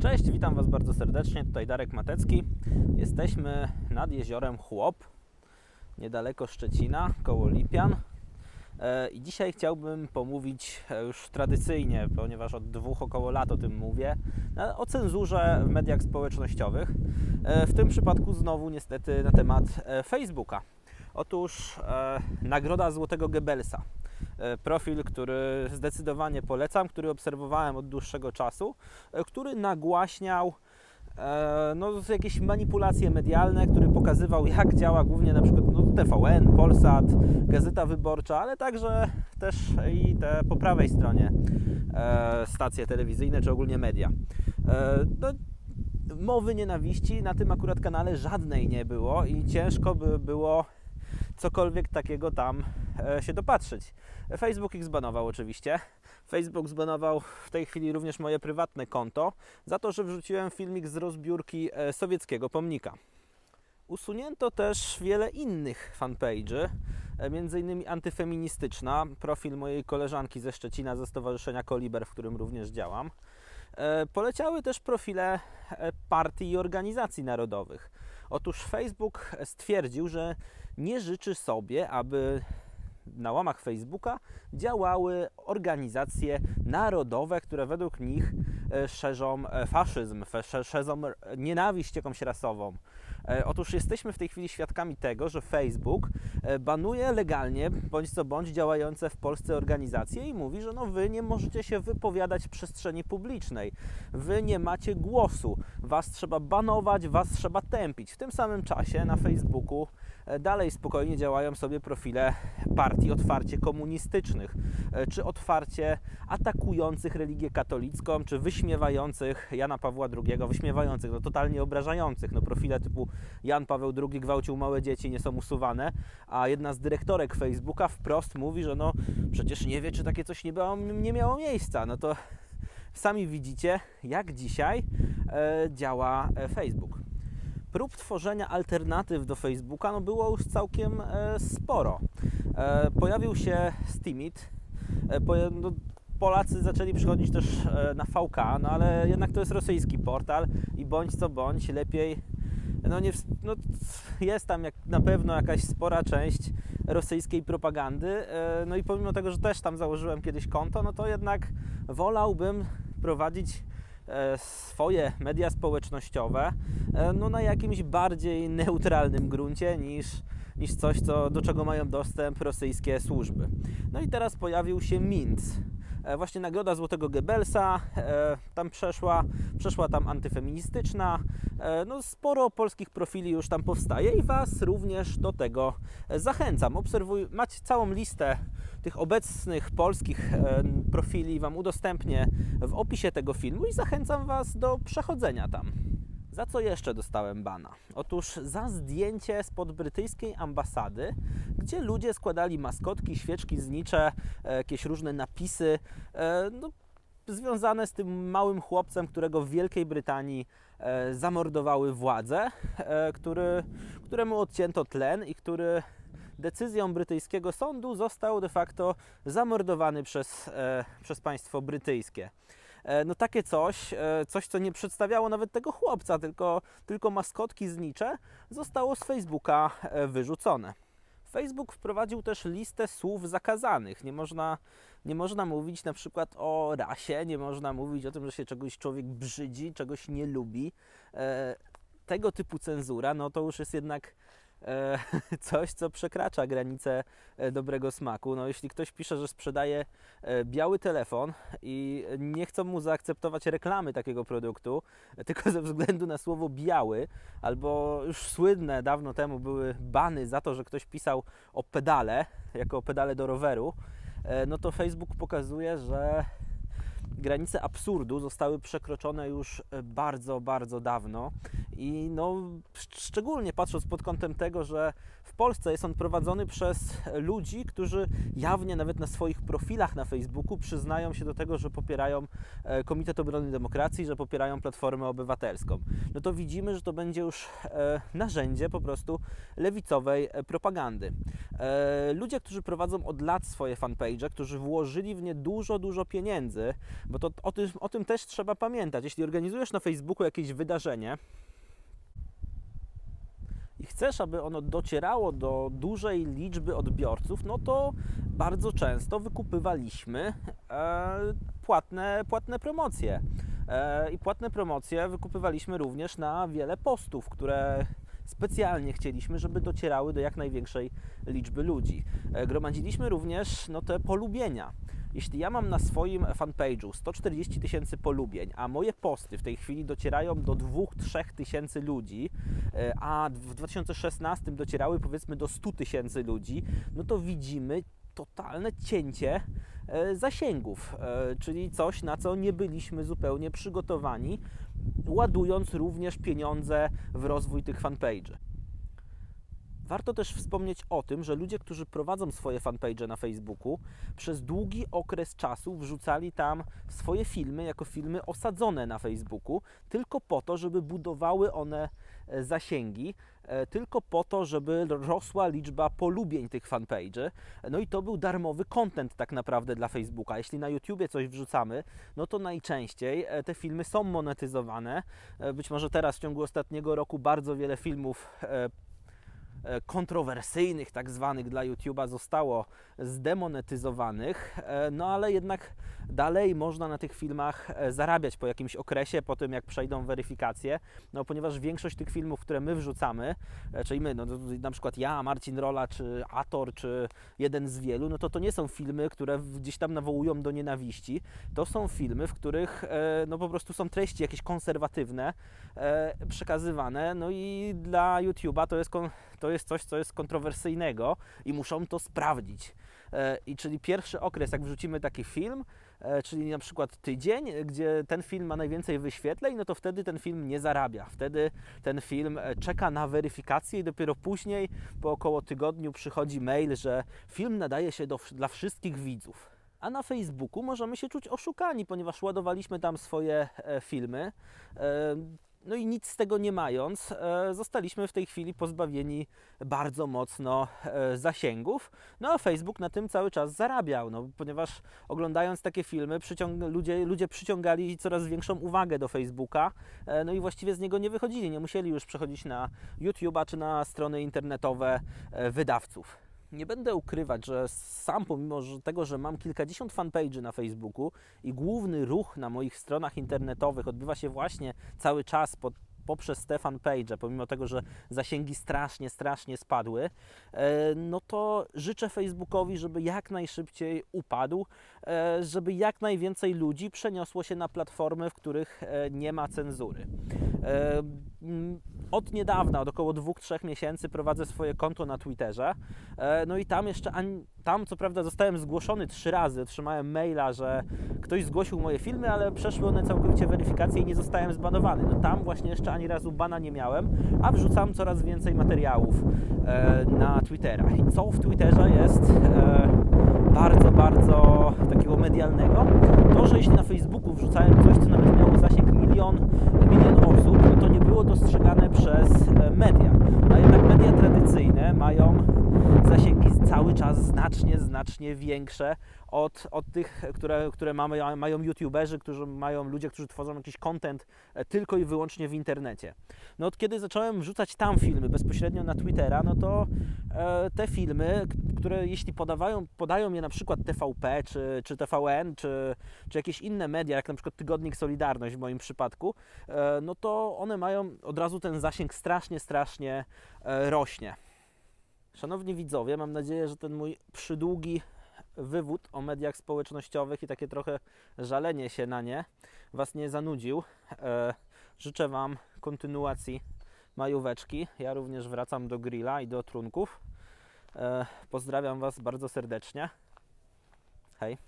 Cześć, witam Was bardzo serdecznie. Tutaj Darek Matecki. Jesteśmy nad jeziorem Chłop, niedaleko Szczecina, koło Lipian. E, I dzisiaj chciałbym pomówić e, już tradycyjnie, ponieważ od dwóch około lat o tym mówię, e, o cenzurze w mediach społecznościowych. W tym przypadku znowu niestety na temat Facebooka. Otóż Nagroda Złotego Goebbelsa E, profil, który zdecydowanie polecam, który obserwowałem od dłuższego czasu, e, który nagłaśniał e, no, jakieś manipulacje medialne, który pokazywał, jak działa głównie na przykład no, TVN, Polsat, Gazeta Wyborcza, ale także też i te po prawej stronie e, stacje telewizyjne, czy ogólnie media. E, no, mowy nienawiści na tym akurat kanale żadnej nie było i ciężko by było cokolwiek takiego tam e, się dopatrzyć. Facebook ich zbanował oczywiście. Facebook zbanował w tej chwili również moje prywatne konto za to, że wrzuciłem filmik z rozbiórki e, sowieckiego pomnika. Usunięto też wiele innych fanpage'y, e, innymi antyfeministyczna, profil mojej koleżanki ze Szczecina ze Stowarzyszenia Koliber, w którym również działam. Poleciały też profile partii i organizacji narodowych. Otóż Facebook stwierdził, że nie życzy sobie, aby na łamach Facebooka działały organizacje narodowe, które według nich e, szerzą e, faszyzm, szerzą nienawiść jakąś rasową. E, otóż jesteśmy w tej chwili świadkami tego, że Facebook banuje legalnie, bądź co bądź, działające w Polsce organizacje i mówi, że no wy nie możecie się wypowiadać w przestrzeni publicznej, wy nie macie głosu, was trzeba banować, was trzeba tępić. W tym samym czasie na Facebooku dalej spokojnie działają sobie profile partii otwarcie komunistycznych, e, czy otwarcie atakujących religię katolicką, czy wyśmiewających Jana Pawła II, wyśmiewających, no totalnie obrażających. No profile typu Jan Paweł II gwałcił małe dzieci, nie są usuwane, a jedna z dyrektorek Facebooka wprost mówi, że no przecież nie wie, czy takie coś nie, było, nie miało miejsca. No to sami widzicie, jak dzisiaj e, działa e, Facebook prób tworzenia alternatyw do Facebooka no było już całkiem e, sporo. E, pojawił się Steemit, e, no, Polacy zaczęli przychodzić też na VK, no ale jednak to jest rosyjski portal i bądź co bądź, lepiej no, nie, no jest tam jak, na pewno jakaś spora część rosyjskiej propagandy. No i pomimo tego, że też tam założyłem kiedyś konto, no to jednak wolałbym prowadzić swoje media społecznościowe e, no, na jakimś bardziej neutralnym gruncie niż, niż coś, co, do czego mają dostęp rosyjskie służby. No i teraz pojawił się Minc. E, właśnie nagroda Złotego Goebbelsa tam przeszła, przeszła tam antyfeministyczna. No, sporo polskich profili już tam powstaje i Was również do tego zachęcam. Obserwuj, macie całą listę tych obecnych polskich profili Wam udostępnię w opisie tego filmu i zachęcam Was do przechodzenia tam. Za co jeszcze dostałem bana? Otóż za zdjęcie spod brytyjskiej ambasady, gdzie ludzie składali maskotki, świeczki znicze, e, jakieś różne napisy, e, no, związane z tym małym chłopcem, którego w Wielkiej Brytanii e, zamordowały władze, który, któremu odcięto tlen i który decyzją brytyjskiego sądu został de facto zamordowany przez, przez państwo brytyjskie. E, no takie coś, e, coś co nie przedstawiało nawet tego chłopca, tylko, tylko maskotki znicze, zostało z Facebooka e, wyrzucone. Facebook wprowadził też listę słów zakazanych. Nie można, nie można mówić na przykład o rasie, nie można mówić o tym, że się czegoś człowiek brzydzi, czegoś nie lubi. E, tego typu cenzura, no to już jest jednak E, coś, co przekracza granice e, dobrego smaku. No, jeśli ktoś pisze, że sprzedaje e, biały telefon i nie chcą mu zaakceptować reklamy takiego produktu, tylko ze względu na słowo biały, albo już słynne dawno temu były bany za to, że ktoś pisał o pedale, jako pedale do roweru, no to Facebook pokazuje, że granice absurdu zostały przekroczone już bardzo, bardzo dawno i no, szczególnie patrząc pod kątem tego, że w Polsce jest on prowadzony przez ludzi, którzy jawnie nawet na swoich profilach na Facebooku przyznają się do tego, że popierają e, Komitet Obrony Demokracji, że popierają Platformę Obywatelską. No to widzimy, że to będzie już e, narzędzie po prostu lewicowej e, propagandy. Ludzie, którzy prowadzą od lat swoje fanpage, którzy włożyli w nie dużo, dużo pieniędzy, Bo to o tym, o tym też trzeba pamiętać. Jeśli organizujesz na Facebooku jakieś wydarzenie, i chcesz, aby ono docierało do dużej liczby odbiorców, no to bardzo często wykupywaliśmy e, płatne, płatne promocje. E, I płatne promocje wykupywaliśmy również na wiele postów, które specjalnie chcieliśmy, żeby docierały do jak największej liczby ludzi. E, gromadziliśmy również no, te polubienia. Jeśli ja mam na swoim fanpage'u 140 tysięcy polubień, a moje posty w tej chwili docierają do 2-3 tysięcy ludzi, e, a w 2016 docierały powiedzmy do 100 tysięcy ludzi, no to widzimy totalne cięcie zasięgów, e, czyli coś, na co nie byliśmy zupełnie przygotowani, ładując również pieniądze w rozwój tych fanpage'y. Warto też wspomnieć o tym, że ludzie, którzy prowadzą swoje fanpage na Facebooku, przez długi okres czasu wrzucali tam swoje filmy jako filmy osadzone na Facebooku, tylko po to, żeby budowały one e, zasięgi, e, tylko po to, żeby rosła liczba polubień tych fanpage'y. No i to był darmowy content tak naprawdę dla Facebooka. Jeśli na YouTubie coś wrzucamy, no to najczęściej e, te filmy są monetyzowane. Być może teraz w ciągu ostatniego roku bardzo wiele filmów kontrowersyjnych, tak zwanych dla YouTube'a, zostało zdemonetyzowanych, e, no ale jednak dalej można na tych filmach e, zarabiać po jakimś okresie, po tym jak przejdą weryfikację, no ponieważ większość tych filmów, które my wrzucamy, czyli my, no, na przykład ja, Marcin Rola, czy Ator, czy jeden z wielu, no to to nie są filmy, które gdzieś tam nawołują do nienawiści, to są filmy, w których no po prostu są treści jakieś konserwatywne przekazywane, no i dla YouTube'a to jest, to jest coś, co jest kontrowersyjnego i muszą to sprawdzić. E, I czyli pierwszy okres, jak wrzucimy taki film, e, czyli na przykład tydzień, gdzie ten film ma najwięcej wyświetleń, no to wtedy ten film nie zarabia. Wtedy ten film e, czeka na weryfikację i dopiero później, po około tygodniu, przychodzi mail, że film nadaje się do, dla wszystkich widzów. A na Facebooku możemy się czuć oszukani, ponieważ ładowaliśmy tam swoje filmy. No i nic z tego nie mając, e, zostaliśmy w tej chwili pozbawieni bardzo mocno e, zasięgów. No a Facebook na tym cały czas zarabiał, no, ponieważ oglądając takie filmy ludzie, ludzie przyciągali coraz większą uwagę do Facebooka, e, no i właściwie z niego nie wychodzili, nie musieli już przechodzić na YouTube'a czy na strony internetowe wydawców nie będę ukrywać, że sam pomimo tego, że mam kilkadziesiąt fanpage'y na Facebooku i główny ruch na moich stronach internetowych odbywa się właśnie cały czas pod poprzez te fanpage, pomimo tego, że zasięgi strasznie, strasznie spadły, e, no to życzę Facebookowi, żeby jak najszybciej upadł, e, żeby jak najwięcej ludzi przeniosło się na platformy, w których e, nie ma cenzury. Od niedawna, od około 2-3 miesięcy prowadzę swoje konto na Twitterze. No i tam jeszcze, tam co prawda zostałem zgłoszony trzy razy, otrzymałem maila, że ktoś zgłosił moje filmy, ale przeszły one całkowicie weryfikację i nie zostałem zbanowany. No tam właśnie jeszcze ani razu bana nie miałem, a wrzucam coraz więcej materiałów e, na Twittera. I co w Twitterze jest e, bardzo, bardzo takiego medialnego, to, że jeśli na Facebooku wrzucałem coś, co nawet miało zasięg milion, milion osób, no to nie było dostrzegane przez e, media. A jednak media tradycyjne mają zasięgi czas znacznie, znacznie większe od, od tych, które, które mamy, mają youtuberzy, którzy mają ludzie, którzy tworzą jakiś content e, tylko i wyłącznie w internecie. No od kiedy zacząłem wrzucać tam filmy bezpośrednio na Twittera, no to e, te filmy, które jeśli podawają, podają je na przykład TVP, czy, czy TVN, czy, czy jakieś inne media, jak na przykład Tygodnik Solidarność w moim przypadku, e, no to one mają od razu ten zasięg strasznie, strasznie e, rośnie. Szanowni widzowie, mam nadzieję, że ten mój przydługi wywód o mediach społecznościowych i takie trochę żalenie się na nie Was nie zanudził. E, życzę Wam kontynuacji majóweczki. Ja również wracam do grilla i do trunków. E, pozdrawiam Was bardzo serdecznie. Hej.